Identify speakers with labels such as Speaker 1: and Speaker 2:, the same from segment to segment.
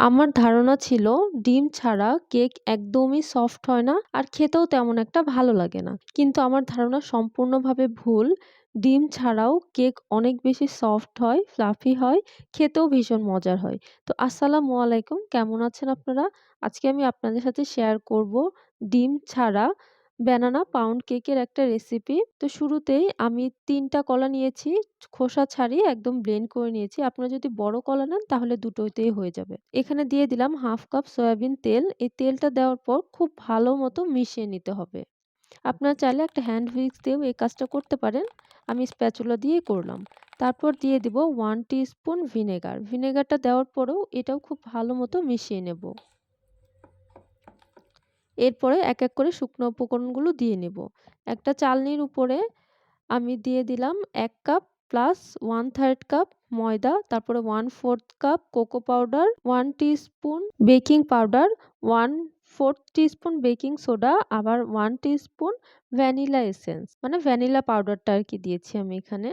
Speaker 1: আমার ধারণা ছিল ডিম ছাড়া কেক একদমই সফট হয় না আর খেতেও তেমন একটা ভালো লাগে না। কিন্তু আমার ধারণা সম্পূর্ণভাবে ভুল। ডিম ছাড়াও কেক অনেক বেশি সফট হয়, ফ্লাফি হয়, খেতেও ভীষণ মজার হয়। তো আসসালামু আলাইকুম, কেমন আছেন আপনারা? আজকে আমি আপনাদের সাথে শেয়ার করব ডিম ছাড়া ব্যানানা পাউন্ড কেকের একটা রেসিপি তো শুরুতেই আমি তিনটা কলা নিয়েছি, খোসা ছাড়িয়ে একদম ব্লেন্ড করে নিয়েছি। আপনারা যদি বড় কলা নেন তাহলে দুটোতেই হয়ে যাবে। এখানে দিয়ে দিলাম হাফ কাপ সয়াবিন তেল। এই তেলটা দেওয়ার পর খুব ভালো মতো মিশিয়ে নিতে হবে। আপনারা চাইলে একটা হ্যান্ড হুইক্স দিয়েও এই কাজটা করতে পারেন। আমি স্প্যাচুলা দিয়েই করলাম। তারপর দিয়ে দিব ওয়ান স্পুন ভিনেগার ভিনেগারটা দেওয়ার পরেও এটাও খুব ভালো মতো মিশিয়ে নেব। এরপরে এক এক করে শুকনো উপকরণগুলো দিয়ে নেব। একটা চালনির উপরে আমি দিয়ে দিলাম এক cup plus one third cup ময়দা, তারপরে one fourth cup cocoa powder one spoon baking powder one fourth spoon baking soda আবার ওয়ান স্পুন ভ্যানিলা এসেন্স মানে ভ্যানিলা পাউডারটা আর কি দিয়েছি আমি এখানে।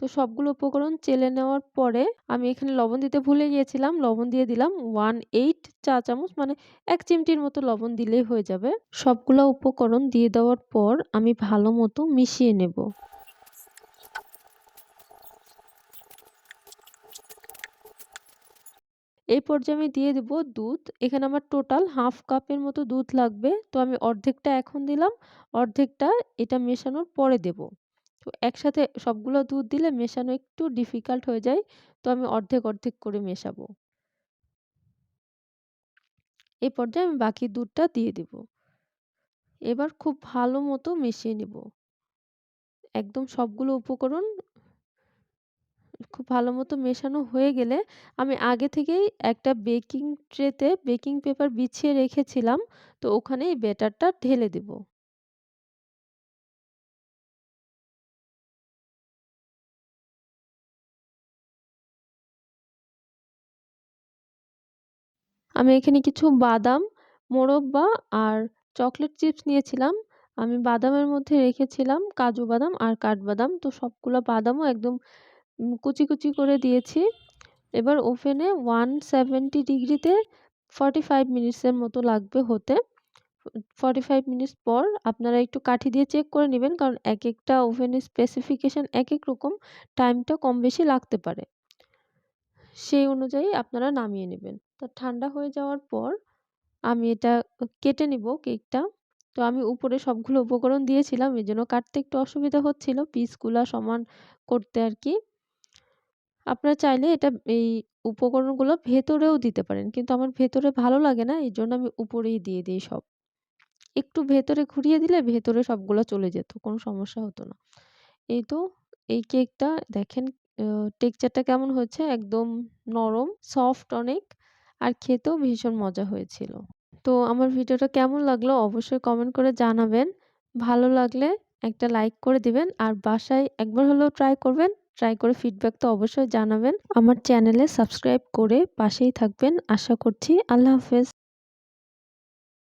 Speaker 1: তো সবগুলো উপকরণ চেলে নেওয়ার পরে আমি এখানে লবণ দিতে ভুলে গিয়েছিলাম। লবণ দিয়ে দিলাম ওয়ান এইট চা চামচ মানে এক চিমটির মতো লবণ দিলেই হয়ে যাবে। সবগুলো উপকরণ দিয়ে দেওয়ার পর আমি ভালো মতো মিশিয়ে নেব। এই পর্যায়ে আমি দিয়ে দেব দুধ। এখানে আমার টোটাল হাফ কাপের মতো দুধ লাগবে। তো আমি অর্ধেকটা এখন দিলাম, অর্ধেকটা এটা মেশানোর পরে দেব। তো একসাথে সবগুলো দুধ দিলে মেশানো একটু ডিফিকাল্ট হয়ে যায়, তো আমি অর্ধেক অর্ধেক করে মেশাবো। এই পর্যায়ে আমি বাকি দুধটা দিয়ে দেব। এবার খুব ভালো মতো মিশিয়ে নেব। একদম সবগুলো উপকরণ খুব ভালো মতো মেশানো হয়ে গেলে আমি আগে থেকেই একটা বেকিং ট্রেতে বেকিং পেপার বিছিয়ে রেখেছিলাম, তো ওখানে এই ব্যাটারটা ঢেলে দেব। আমি এখানে কিছু বাদাম মোরব্বা আর চকলেট চিপস নিয়েছিলাম। আমি বাদামের মধ্যে রেখেছিলাম কাজু বাদাম আর কাঠবাদাম তো সবগুলো বাদামও একদম কুচি কুচি করে দিয়েছি। এবার ওভেনে ওয়ান সেভেন্টি ডিগ্রিতে ফর্টি ফাইভ মিনিটসের মতো লাগবে হতে। ফর্টি ফাইভ মিনিটস পর আপনারা একটু কাঠি দিয়ে চেক করে নেবেন। কারণ এক একটা ওভেনের স্পেসিফিকেশান এক এক রকম টাইমটা কম বেশি লাগতে পারে। সেই অনুযায়ী আপনারা নামিয়ে নেবেন। তো ঠান্ডা হয়ে যাওয়ার পর আমি এটা কেটে নিব কেকটা। তো আমি উপরে সবগুলো উপকরণ দিয়েছিলাম এই জন্য কাটতে একটু অসুবিধা হচ্ছিল, পিসগুলা সমান করতে আর কি। আপনারা চাইলে এটা এই উপকরণগুলো ভেতরেও দিতে পারেন, কিন্তু আমার ভেতরে ভালো লাগে না, এই জন্য আমি উপরেই দিয়ে দিই সব। একটু ভেতরে ঘুরিয়ে দিলে ভেতরে সবগুলো চলে যেত, কোনো সমস্যা হতো না। এই তো, এই কেকটা দেখেন টেক্সচারটা কেমন হয়েছে? একদম নরম, সফট অনেক, আর খেতেও ভীষণ মজা হয়েছিল। তো আমার ভিডিওটা কেমন লাগল অবশ্যই কমেন্ট করে জানাবেন। ভালো লাগলে একটা লাইক করে দিবেন, আর বাসায় একবার হলেও ট্রাই করবেন, ট্রাই করে ফিডব্যাক তো অবশ্যই জানাবেন। আমার চ্যানেলে সাবস্ক্রাইব করে পাশেই থাকবেন। আশা করছি আল্লাহ হাফেজ।